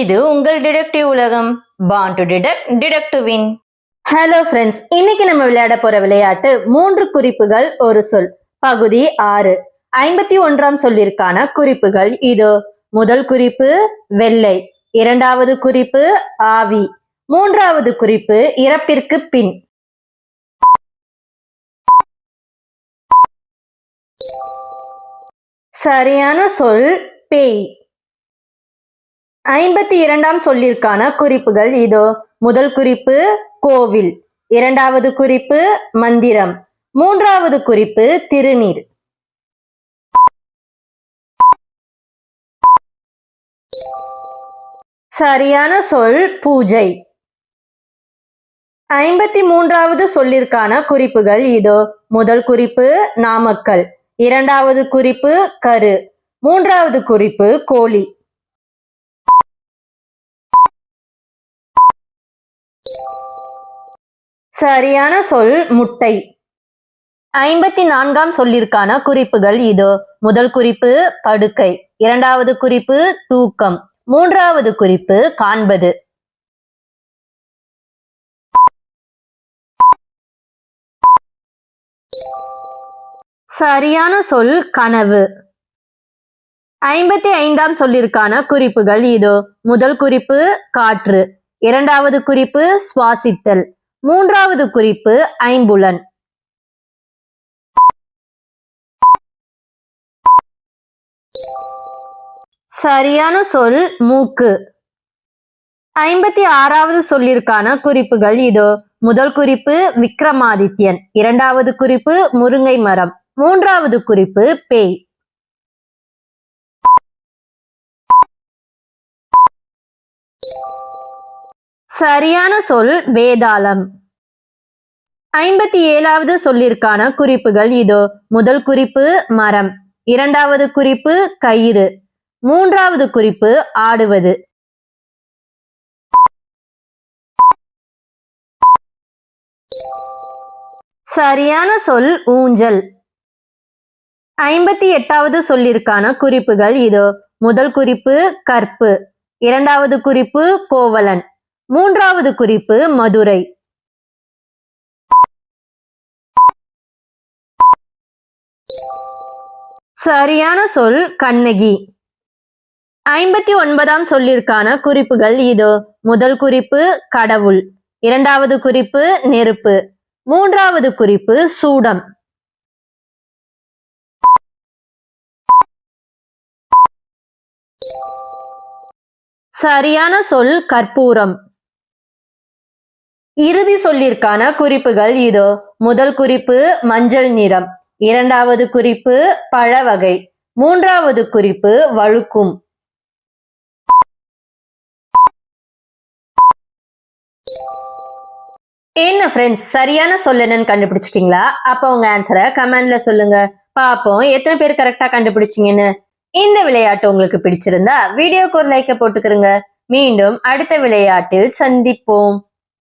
இது உங்கள் டிடெக்டிவ் உலகம். Born to detect detect win hello friends இன்னைக்கு நம்ம விளையாட போற விளையாட்டு மூன்று குறிப்புகள் ஒரு சொல். பகுதி ஆறு. ஐம்பத்தி ஒன்றாம் சொல்லிற்கான குறிப்புகள் இது. முதல் குறிப்பு வெள்ளை. இரண்டாவது குறிப்பு ஆவி. மூன்றாவது குறிப்பு இறப்பிற்கு பின். சரியான சொல் பேய். ஐம்பத்தி இரண்டாம் சொல்லிற்கான குறிப்புகள் இதோ. முதல் குறிப்பு கோவில். இரண்டாவது குறிப்பு மந்திரம். மூன்றாவது குறிப்பு திருநீர். சரியான சொல் பூஜை. ஐம்பத்தி மூன்றாவது சொல்லிற்கான குறிப்புகள் இதோ. முதல் குறிப்பு நாமக்கல். இரண்டாவது குறிப்பு கரு. மூன்றாவது குறிப்பு கோழி. சரியான சொல் முட்டை. ஐம்பத்தி நான்காம் சொல்லிற்கான குறிப்புகள் இதோ. முதல் குறிப்பு படுக்கை. இரண்டாவது குறிப்பு தூக்கம். மூன்றாவது குறிப்பு காண்பது. சரியான சொல் கனவு. ஐம்பத்தி ஐந்தாம் சொல்லிற்கான குறிப்புகள் இதோ. முதல் குறிப்பு காற்று. இரண்டாவது குறிப்பு சுவாசித்தல். மூன்றாவது குறிப்பு ஐம்புலன். சரியான சொல் மூக்கு. ஐம்பத்தி ஆறாவது சொல்லிற்கான குறிப்புகள் இதோ. முதல் குறிப்பு விக்ரமாதித்யன். இரண்டாவது குறிப்பு முருங்கை மரம். மூன்றாவது குறிப்பு பேய். சரியான சொல் வேதாளம். ஐம்பத்தி ஏழாவது சொல்லிற்கான குறிப்புகள் இதோ. முதல் குறிப்பு மரம். இரண்டாவது குறிப்பு கயிறு. மூன்றாவது குறிப்பு ஆடுவது. சரியான சொல் ஊஞ்சல். ஐம்பத்தி எட்டாவது சொல்லிற்கான குறிப்புகள் இதோ. முதல் குறிப்பு கற்பு. இரண்டாவது குறிப்பு கோவலன். மூன்றாவது குறிப்பு மதுரை. சரியான சொல் கண்ணகி. ஐம்பத்தி ஒன்பதாம் சொல்லிற்கான குறிப்புகள் இதோ. முதல் குறிப்பு கடவுள். இரண்டாவது குறிப்பு நெருப்பு. மூன்றாவது குறிப்பு சூடம். சரியான சொல் கற்பூரம். இறுதி சொல்லிற்கான குறிப்புகள் இதோ. முதல் குறிப்பு மஞ்சள் நிறம். இரண்டாவது குறிப்பு பழ வகை மூன்றாவது குறிப்பு வழுக்கும். என்ன ஃப்ரெண்ட்ஸ் சரியான சொல் என்னன்னு கண்டுபிடிச்சிட்டீங்களா? அப்போ உங்க ஆன்சரை கமெண்ட்ல சொல்லுங்க. பாப்போம் எத்தனை பேர் கரெக்டா கண்டுபிடிச்சீங்கன்னு. இந்த விளையாட்டு உங்களுக்கு பிடிச்சிருந்தா வீடியோக்கு ஒரு லைக்கை போட்டுக்கிறங்க மீண்டும் அடுத்த விளையாட்டில் சந்திப்போம்.